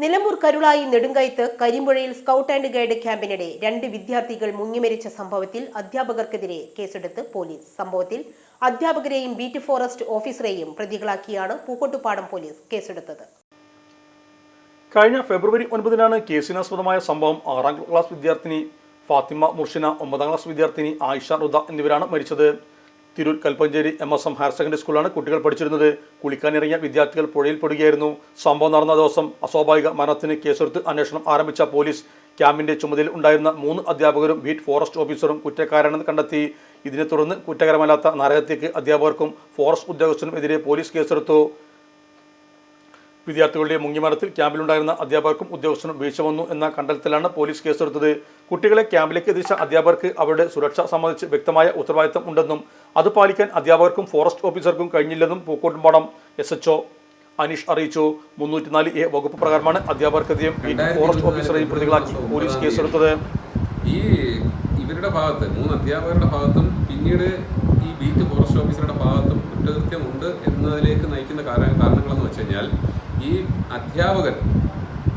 നിലമ്പൂർ കരുളായി നെടുങ്കയത്ത് കരിമ്പുഴയിൽ scout and guide ക്യാമ്പിനിടെ രണ്ട് വിദ്യാർത്ഥികൾ മുങ്ങിമരിച്ച സംഭവത്തിൽ അധ്യാപകർക്കെതിരെ കേസെടുത്ത് പോലീസ്. സംഭവത്തിൽ അധ്യാപകരെയും ബീറ്റ് ഫോറസ്റ്റ് ഓഫീസറെയും പ്രതികളാക്കിയാണ് പൂക്കോട്ടുപാടം പോലീസ് കേസെടുത്തത്. കഴിഞ്ഞ ഫെബ്രുവരി ഒൻപതിനാണ് കേസിനാസ്പദമായ സംഭവം ആറാം ക്ലാസ് വിദ്യാർത്ഥിനി ഫാത്തിമ മുർഷിന ഒമ്പതാം ക്ലാസ് വിദ്യാർത്ഥിനി ആയിഷ റുദ എന്നിവരാണ് മരിച്ചത്. Tirur Kalpanchery M S M higher secondary സ്കൂളിലാണ് കുട്ടികൾ പഠിച്ചിരുന്നത്. കുളിക്കാനിറങ്ങിയ വിദ്യാർത്ഥികൾ പുഴയിൽ പെടുകയായിരുന്നു. സംഭവം നടന്ന ദിവസം അസ്വാഭാവിക മരണത്തിന് കേസെടുത്ത് അന്വേഷണം ആരംഭിച്ച പോലീസ് ക്യാമ്പിന്റെ ചുമതലയിൽ ഉണ്ടായിരുന്ന മൂന്ന് അധ്യാപകരും ബീറ്റ് ഫോറസ്റ്റ് ഓഫീസറും കുറ്റക്കാരാണെന്ന് കണ്ടെത്തി. ഇതിനെ തുടർന്ന് കുറ്റകരമല്ലാത്ത നരഹത്യക്ക് അധ്യാപകർക്കും ഫോറസ്റ്റ് ഉദ്യോഗസ്ഥനും എതിരെ പോലീസ് കേസെടുത്തു. വിദ്യാർത്ഥികളുടെ മുങ്ങിമരത്തിൽ ക്യാമ്പിലുണ്ടായിരുന്ന അധ്യാപകർക്കും ഉദ്യോഗസ്ഥനും വീഴ്ച വന്നു എന്ന കണ്ടെത്തലാണ് പോലീസ് കേസെടുത്തത്. കുട്ടികളെ ക്യാമ്പിലേക്ക് എത്തിച്ച അധ്യാപകർക്ക് അവരുടെ സുരക്ഷ സംബന്ധിച്ച് വ്യക്തമായ ഉത്തരവാദിത്തം ഉണ്ടെന്നും അത് പാലിക്കാൻ അധ്യാപകർക്കും ഫോറസ്റ്റ് ഓഫീസർക്കും കഴിഞ്ഞില്ലെന്നും പൂക്കോട്ടുംപാടം എസ് എച്ച്ഒ അനീഷ് അറിയിച്ചു. മുന്നൂറ്റിനാല് എ വകുപ്പ് പ്രകാരമാണ് അധ്യാപകർക്കെതിരെയും ഫോറസ്റ്റ് ഓഫീസറെയും പ്രതികളാക്കി പോലീസ് കേസെടുത്തത്. ഈ ഇവരുടെ ഭാഗത്ത് മൂന്ന് അധ്യാപകരുടെ ഭാഗത്തും പിന്നീട് ഈ ബീറ്റ് ഫോറസ്റ്റ് ഓഫീസറുടെ ഭാഗത്തും കുറ്റകൃത്യമുണ്ട് എന്നതിലേക്ക് നയിക്കുന്ന കാര- കാരണങ്ങളെന്ന് വെച്ച് കഴിഞ്ഞാൽ ഈ അധ്യാപകർ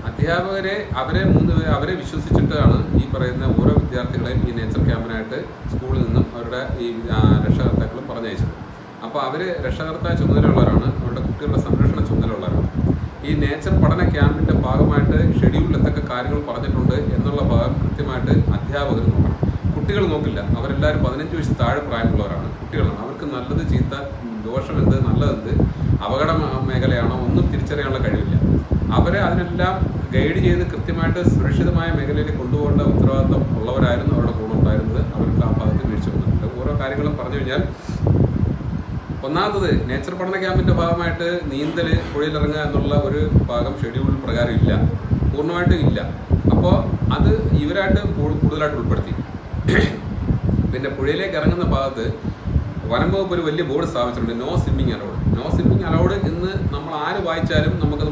അധ്യാപകരെ അവരെ മൂന്ന് അവരെ വിശ്വസിച്ചിട്ടാണ് ഈ പറയുന്ന ഓരോ വിദ്യാർത്ഥികളെയും ഈ നേച്ചർ ക്യാമ്പിനായിട്ട് സ്കൂളിൽ നിന്നും അവരുടെ ഈ രക്ഷകർത്താക്കൾ പറഞ്ഞയച്ചത്. അപ്പോൾ അവർ രക്ഷകർത്താ ചുമതലയുള്ളവരാണ് അവരുടെ കുട്ടികളുടെ സംരക്ഷണ ചുമതലയുള്ളവരാണ്. ഈ നേച്ചർ പഠന ക്യാമ്പിന്റെ ഭാഗമായിട്ട് ഷെഡ്യൂളിൽ എന്തൊക്കെ കാര്യങ്ങൾ പറഞ്ഞിട്ടുണ്ട് എന്നുള്ള ഭാഗം കൃത്യമായിട്ട് അധ്യാപകർ നോക്കണം. കുട്ടികൾ നോക്കില്ല. അവരെല്ലാവരും പതിനഞ്ച് വയസ്സ് താഴെ പ്രായമുള്ളവരാണ്. കുട്ടികളാണ്. അവർക്ക് നല്ലത് ചീത്ത ദോഷം ദോഷമെന്ത് നല്ലതെന്ത് അപകട മേഖലയാണോ ഒന്നും തിരിച്ചറിയാനുള്ള കഴിവില്ല. അവരെ അതിനെല്ലാം ഗൈഡ് ചെയ്ത് കൃത്യമായിട്ട് സുരക്ഷിതമായ മേഖലയിൽ കൊണ്ടുപോകേണ്ട ഉത്തരവാദിത്തം ഉള്ളവരായിരുന്നു അവരുടെ കൂടെ ഉണ്ടായിരുന്നത്. അവർക്ക് ആ ഭാഗത്ത് വീഴ്ച വന്നിട്ടുണ്ട്. ഓരോ കാര്യങ്ങളും പറഞ്ഞു കഴിഞ്ഞാൽ ഒന്നാമത്തത് നേച്ചർ പഠന ക്യാമ്പിന്റെ ഭാഗമായിട്ട് നീന്തൽ പുഴയിലിറങ്ങുക എന്നുള്ള ഒരു ഭാഗം ഷെഡ്യൂൾ പ്രകാരം ഇല്ല. പൂർണമായിട്ടും ഇല്ല. അപ്പോൾ അത് ഇവരായിട്ട് കൂടുതലായിട്ട് ഉൾപ്പെടുത്തി. പിന്നെ പുഴയിലേക്ക് ഇറങ്ങുന്ന ഭാഗത്ത് വനം വകുപ്പ് ഒരു വലിയ ബോർഡ് സ്ഥാപിച്ചിട്ടുണ്ട്. No swimming allowed. No swimming allowed എന്ന് നമ്മൾ ആര് വായിച്ചാലും നമുക്കത്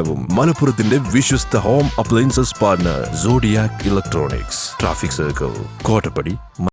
സേവനവും മലപ്പുറത്തിന്റെ വിശ്വസ്ത home appliances partner Zodiac electronics. Traffic circle. Kottappadi